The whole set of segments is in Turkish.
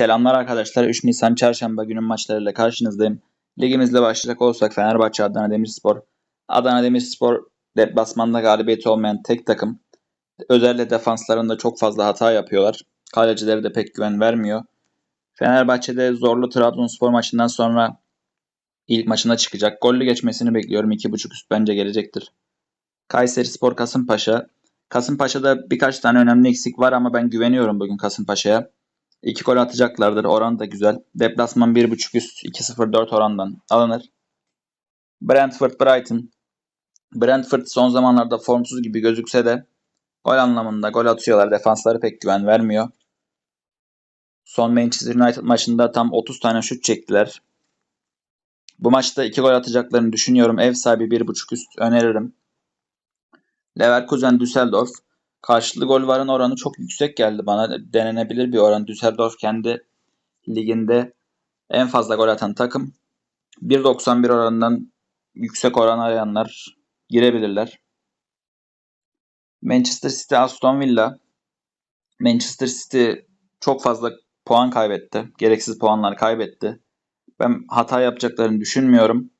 Selamlar arkadaşlar. 3 Nisan Çarşamba günün maçlarıyla karşınızdayım. Ligimizle başlayacak olursak Fenerbahçe Adana Demirspor. Adana Demirspor deplasmanda galibiyeti olmayan tek takım. Özellikle defanslarında çok fazla hata yapıyorlar. Kalecileri de pek güven vermiyor. Fenerbahçe'de zorlu Trabzonspor maçından sonra ilk maçına çıkacak. Gollü geçmesini bekliyorum. 2.5 üst bence gelecektir. Kayseri Spor Kasımpaşa. Kasımpaşa'da birkaç tane önemli eksik var ama ben güveniyorum bugün Kasımpaşa'ya. 2 gol atacaklardır. Oran da güzel. Deplasman 1.5 üst 2.04 orandan alınır. Brentford Brighton. Brentford son zamanlarda formsuz gibi gözükse de gol anlamında gol atıyorlar. Defansları pek güven vermiyor. Son Manchester United maçında tam 30 tane şut çektiler. Bu maçta 2 gol atacaklarını düşünüyorum. Ev sahibi 1.5 üst öneririm. Leverkusen Düsseldorf. Karşılıklı gol varın oranı çok yüksek geldi bana. Denenebilir bir oran. Düsseldorf kendi liginde en fazla gol atan takım. 1.91 oranından yüksek oran arayanlar girebilirler. Manchester City Aston Villa. Manchester City çok fazla puan kaybetti. Gereksiz puanlar kaybetti. Ben hata yapacaklarını düşünmüyorum.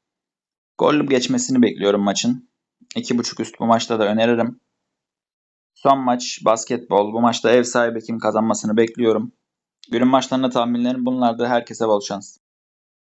Gol geçmesini bekliyorum maçın. 2.5 üst bu maçta da öneririm. Son maç basketbol. Bu maçta ev sahibi kim kazanmasını bekliyorum. Günün maçlarında tahminlerim bunlardı. Herkese bol şans.